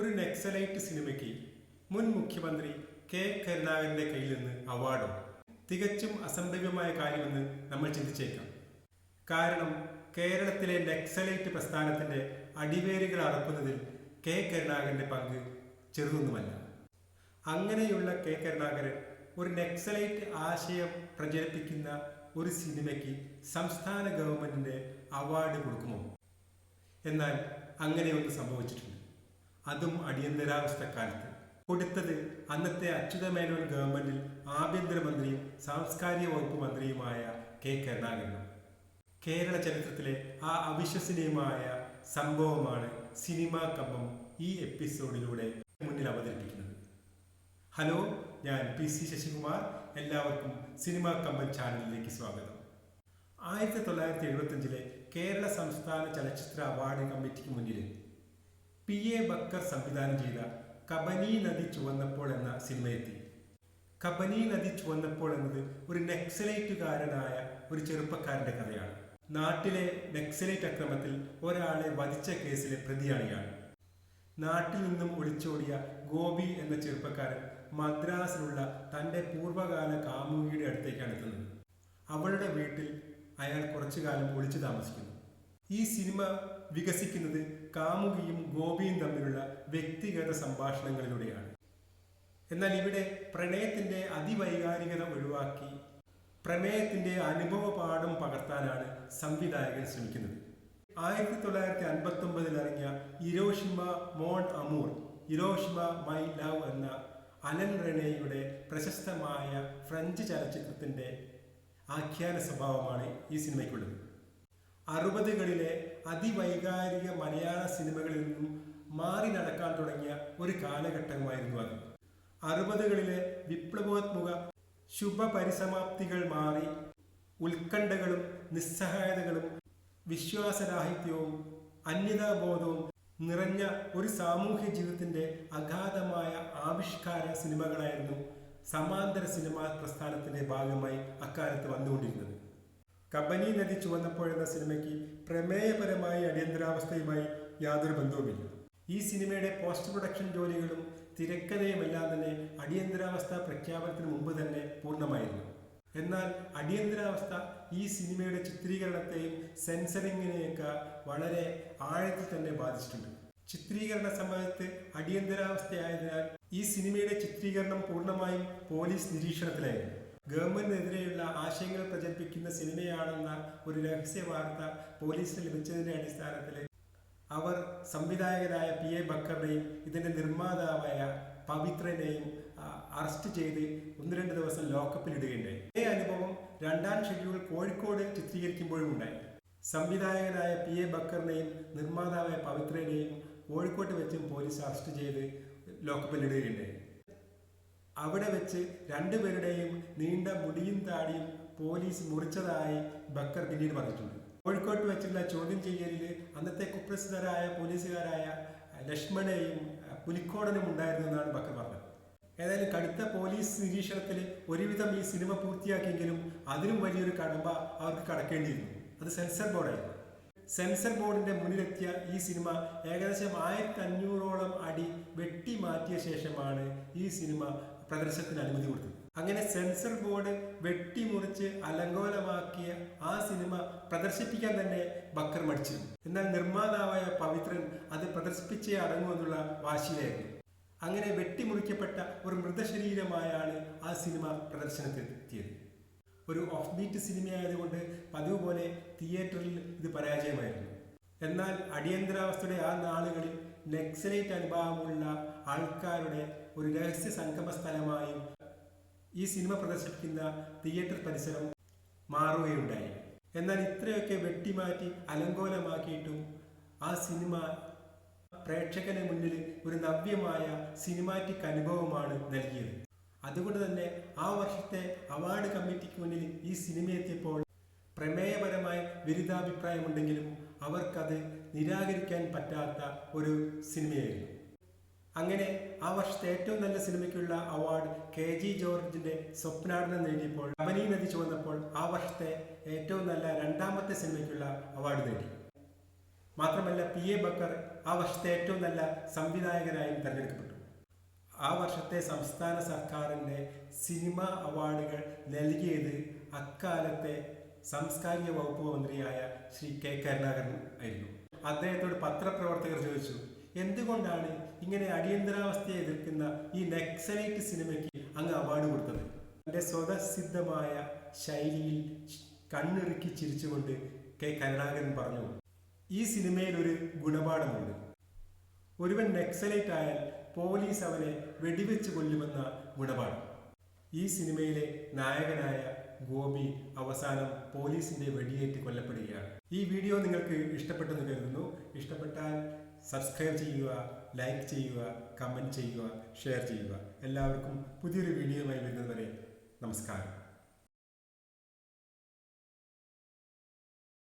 ഒരു നെക്സലൈറ്റ് സിനിമയ്ക്ക് മുൻ മുഖ്യമന്ത്രി കെ. കരുണാകരന്റെ കയ്യിൽ നിന്ന് അവാർഡോ തികച്ചും അസംഭവ്യമായ കാര്യമെന്ന് നമ്മൾ ചിന്തിച്ചേക്കാം. കാരണം കേരളത്തിലെ നെക്സലൈറ്റ് പ്രസ്ഥാനത്തിന്റെ അടിവേരുകൾ അറക്കുന്നതിൽ കെ. കരുണാകരന്റെ പങ്ക് ചെറുതൊന്നുമല്ല. അങ്ങനെയുള്ള കെ. കരുണാകരൻ ഒരു നെക്സലൈറ്റ് ആശയം പ്രചരിപ്പിക്കുന്ന ഒരു സിനിമയ്ക്ക് സംസ്ഥാന ഗവൺമെന്റിന്റെ അവാർഡ് കൊടുക്കുമോ? എന്നാൽ അങ്ങനെയൊന്നും സംഭവിച്ചിട്ടുണ്ട് അതും അടിയന്തരാവസ്ഥ കാലത്ത് കൊടുത്തത് അന്നത്തെ അച്യുത മേനോൻ ഗവൺമെന്റിൽ ആഭ്യന്തരമന്ത്രിയും സാംസ്കാരിക വകുപ്പ് മന്ത്രിയുമായ കെ കരുണാകരനും. കേരള ചരിത്രത്തിലെ ആ അവിശ്വസനീയമായ സംഭവമാണ് സിനിമാ കമ്പം ഈ എപ്പിസോഡിലൂടെ മുന്നിൽ അവതരിപ്പിക്കുന്നത്. ഹലോ ഞാൻ പി സി ശശികുമാർ. എല്ലാവർക്കും സിനിമാ കമ്പൻ ചാനലിലേക്ക് സ്വാഗതം. ആയിരത്തി തൊള്ളായിരത്തി എഴുപത്തഞ്ചിലെ കേരള സംസ്ഥാന ചലച്ചിത്ര അവാർഡ് കമ്മിറ്റിക്ക് മുന്നിൽ പി. എ. ബക്കർ സംവിധാനം ചെയ്ത കബനി നദി ചുവന്നപ്പോൾ എന്ന സിനിമയെത്തി. കബനി നദി ചുവന്നപ്പോൾ എന്നത് ഒരു നെക്സലൈറ്റുകാരനായ ഒരു ചെറുപ്പക്കാരന്റെ കഥയാണ്. നാട്ടിലെ നെക്സലൈറ്റ് അക്രമത്തിൽ ഒരാളെ വധിച്ച കേസിലെ പ്രതിയാണ് നാട്ടിൽ നിന്നും ഒളിച്ചോടിയ ഗോപി എന്ന ചെറുപ്പക്കാരൻ മദ്രാസിലുള്ള തന്റെ പൂർവകാല കാമുകിയുടെ അടുത്തേക്കാണ് എത്തുന്നത്. അവളുടെ വീട്ടിൽ അയാൾ കുറച്ചു കാലം ഒളിച്ചു താമസിക്കുന്നു. ഈ സിനിമ വികസിക്കുന്നത് കാമുകിയും ഗോപിയും തമ്മിലുള്ള വ്യക്തിഗത സംഭാഷണങ്ങളിലൂടെയാണ്. എന്നാൽ ഇവിടെ പ്രണയത്തിന്റെ അതിവൈകാരികത ഒഴിവാക്കി പ്രമേയത്തിന്റെ അനുഭവ പാഠം പകർത്താനാണ് സംവിധായകൻ ശ്രമിക്കുന്നത്. ആയിരത്തി തൊള്ളായിരത്തി അൻപത്തി ഒമ്പതിൽ ഇറങ്ങിയ Hiroshima mon amour Hiroshima my love എന്ന അലൻ റെനയുടെ പ്രശസ്തമായ ഫ്രഞ്ച് ചലച്ചിത്രത്തിന്റെ ആഖ്യാന സ്വഭാവമാണ് ഈ സിനിമയ്ക്കുള്ളത്. അറുപതുകളിലെ അതിവൈകാരിക മലയാള സിനിമകളിൽ നിന്നും മാറി നടക്കാൻ തുടങ്ങിയ ഒരു കാലഘട്ടമായിരുന്നു അത്. അറുപതുകളിലെ വിപ്ലവാത്മക ശുഭപരിസമാപ്തികൾ മാറി ഉത്കണ്ഠകളും നിസ്സഹായതകളും വിശ്വാസരാഹിത്യവും അന്യതാബോധവും നിറഞ്ഞ ഒരു സാമൂഹ്യ ജീവിതത്തിന്റെ അഗാധമായ ആവിഷ്കാര സിനിമകളായിരുന്നു സമാന്തര സിനിമാ പ്രസ്ഥാനത്തിന്റെ ഭാഗമായി അക്കാലത്ത് വന്നുകൊണ്ടിരുന്നത്. കബനി നദി ചുവന്നപ്പോഴെന്ന സിനിമയ്ക്ക് പ്രമേയപരമായി അടിയന്തരാവസ്ഥയുമായി യാതൊരു ബന്ധവുമില്ല. ഈ സിനിമയുടെ പോസ്റ്റ് പ്രൊഡക്ഷൻ ജോലികളും തിരക്കഥയുമെല്ലാം തന്നെ അടിയന്തരാവസ്ഥ പ്രഖ്യാപനത്തിന് മുമ്പ് തന്നെ പൂർണമായിരുന്നു. എന്നാൽ അടിയന്തരാവസ്ഥ ഈ സിനിമയുടെ ചിത്രീകരണത്തെയും സെൻസറിങ്ങിനെയൊക്കെ വളരെ ആഴത്തിൽ തന്നെ ബാധിച്ചിട്ടുണ്ട്. ചിത്രീകരണ സമയത്ത് അടിയന്തരാവസ്ഥയായതിനാൽ ഈ സിനിമയുടെ ചിത്രീകരണം പൂർണമായും പോലീസ് നിരീക്ഷണത്തിലായിരുന്നു. ഗവൺമെന്റിനെതിരെയുള്ള ആശയങ്ങൾ പ്രചരിപ്പിക്കുന്ന സിനിമയാണെന്ന ഒരു രഹസ്യ വാർത്ത പോലീസിന് ലഭിച്ചതിന്റെ അടിസ്ഥാനത്തിൽ അവർ സംവിധായകനായ പി എ ബക്കറിനെയും ഇതിന്റെ നിർമ്മാതാവായ പവിത്രനെയും അറസ്റ്റ് ചെയ്ത് ഒന്ന് രണ്ട് ദിവസം ലോക്കപ്പിൽ ഇടുകയുണ്ടായി. ഇതേ അനുഭവം രണ്ടാം ഷെഡ്യൂൾ കോഴിക്കോട് ചിത്രീകരിക്കുമ്പോഴും ഉണ്ടായി സംവിധായകനായ പി എ ബക്കറിനെയും നിർമ്മാതാവായ പവിത്രനെയും കോഴിക്കോട്ട് വെച്ചും പോലീസ് അറസ്റ്റ് ചെയ്ത് ലോക്കപ്പിൽ ഇടുകയുണ്ടായി. അവിടെ വെച്ച് രണ്ടുപേരുടെയും നീണ്ട മുടിയും താടിയും പോലീസ് മുറിച്ചതായി ബക്കർ പിന്നീട് പറഞ്ഞിട്ടുണ്ട്. കോഴിക്കോട്ട് വെച്ചുള്ള ചോദ്യം ചെയ്യലിൽ അന്നത്തെ കുപ്രസിദ്ധരായ പോലീസുകാരായ ലക്ഷ്മണയും പുലിക്കോടനും ഉണ്ടായിരുന്നു എന്നാണ് ബക്കർ പറഞ്ഞത്. ഏതായാലും കടുത്ത പോലീസ് നിരീക്ഷണത്തിൽ ഒരുവിധം ഈ സിനിമ പൂർത്തിയാക്കിയെങ്കിലും അതിനും വലിയൊരു കടമ്പ അവർക്ക് കടക്കേണ്ടിയിരുന്നു. അത് സെൻസർ ബോർഡായിരുന്നു. സെൻസർ ബോർഡിന്റെ മുന്നിലെത്തിയ ഈ സിനിമ ഏകദേശം ആയിരത്തി അഞ്ഞൂറോളം അടി വെട്ടി മാറ്റിയ ശേഷമാണ് ഈ സിനിമ പ്രദർശനത്തിന് അനുമതി കൊടുത്തു. അങ്ങനെ സെൻസർ ബോർഡ് വെട്ടിമുറിച്ച് അലങ്കോലമാക്കിയ ആ സിനിമ പ്രദർശിപ്പിക്കാൻ തന്നെ ബക്കർ മടിച്ചിരുന്നു. എന്നാൽ നിർമ്മാതാവായ പവിത്രൻ അത് പ്രദർശിപ്പിച്ചേ അടങ്ങുമെന്നുള്ള വാശിയിലായിരുന്നു. അങ്ങനെ വെട്ടിമുറിക്കപ്പെട്ട ഒരു മൃതശരീരമായാണ് ആ സിനിമ പ്രദർശനത്തിലെത്തിയത് ഒരു ഓഫ് ബീറ്റ് സിനിമയായതുകൊണ്ട് പതിവ് പോലെ തിയേറ്ററിൽ ഇത് പരാജയമായിരുന്നു. എന്നാൽ അടിയന്തരാവസ്ഥയുടെ ആ നാളുകളിൽ നെക്സലൈറ്റ് അനുഭവമുള്ള ആൾക്കാരുടെ ഒരു രഹസ്യ സംഗമ സ്ഥലമായും ഈ സിനിമ പ്രദർശിപ്പിക്കുന്ന തിയേറ്റർ പരിസരം മാറുകയുണ്ടായി. എന്നാൽ ഇത്രയൊക്കെ വെട്ടിമാറ്റി അലങ്കോലമാക്കിയിട്ടും ആ സിനിമ പ്രേക്ഷകന് മുന്നിൽ ഒരു നവ്യമായ സിനിമാറ്റിക് അനുഭവമാണ് നൽകിയത്. അതുകൊണ്ട് തന്നെ ആ വർഷത്തെ അവാർഡ് കമ്മിറ്റിക്ക് മുന്നിൽ ഈ സിനിമ എത്തിയപ്പോൾ പ്രമേയപരമായ വിരുദ്ധാഭിപ്രായമുണ്ടെങ്കിലും അവർക്കത് നിരാകരിക്കാൻ പറ്റാത്ത ഒരു സിനിമയായിരുന്നു. അങ്ങനെ ആ വർഷത്തെ ഏറ്റവും നല്ല സിനിമയ്ക്കുള്ള അവാർഡ് കെ ജി ജോർജിന്റെ സ്വപ്നാടനം നേടിയപ്പോൾ കബനി നദി ചുവന്നപ്പോൾ ആ വർഷത്തെ ഏറ്റവും നല്ല രണ്ടാമത്തെ സിനിമയ്ക്കുള്ള അവാർഡ് നേടി. മാത്രമല്ല പി എ ബക്കർ ആ വർഷത്തെ ഏറ്റവും നല്ല സംവിധായകനായും തിരഞ്ഞെടുക്കപ്പെട്ടു. ആ വർഷത്തെ സംസ്ഥാന സർക്കാരിന്റെ സിനിമ അവാർഡുകൾ നൽകിയത് അക്കാലത്തെ സാംസ്കാരിക വകുപ്പ് മന്ത്രിയായ ശ്രീ കെ കരുണാകരൻ ആയിരുന്നു. അദ്ദേഹത്തോട് പത്രപ്രവർത്തകർ ചോദിച്ചു എന്തുകൊണ്ടാണ് ഇങ്ങനെ അടിയന്തരാവസ്ഥയെ എതിർക്കുന്ന ഈ നക്സലൈറ്റ് സിനിമയ്ക്ക് അങ്ങ് അവാർഡ് കൊടുത്തത്? തന്റെ സ്വതസിദ്ധമായ ശൈലിയിൽ കണ്ണിറുക്കി ചിരിച്ചുകൊണ്ട് കെ കരുണാകരൻ പറഞ്ഞു ഈ സിനിമയിൽ ഒരു ഗുണപാഠമുണ്ട്. ഒരുവൻ നക്സലൈറ്റ് ആയാൽ പോലീസ് അവനെ വെടിവെച്ച് കൊല്ലുമെന്ന ഗുണപാഠം. ഈ സിനിമയിലെ നായകനായ ഗോപി അവസാനം പോലീസിന്റെ വെടിയേറ്റ് കൊല്ലപ്പെടുകയാണ്. ഈ വീഡിയോ നിങ്ങൾക്ക് ഇഷ്ടപ്പെട്ടെന്ന് കരുതുന്നു. ഇഷ്ടപ്പെട്ടാൽ സബ്സ്ക്രൈബ് ചെയ്യുക ലൈക്ക് ചെയ്യുക കമന്റ് ചെയ്യുക ഷെയർ ചെയ്യുക. എല്ലാവർക്കും പുതിയൊരു വീഡിയോയുമായി വരുന്നതുവരെ നമസ്കാരം.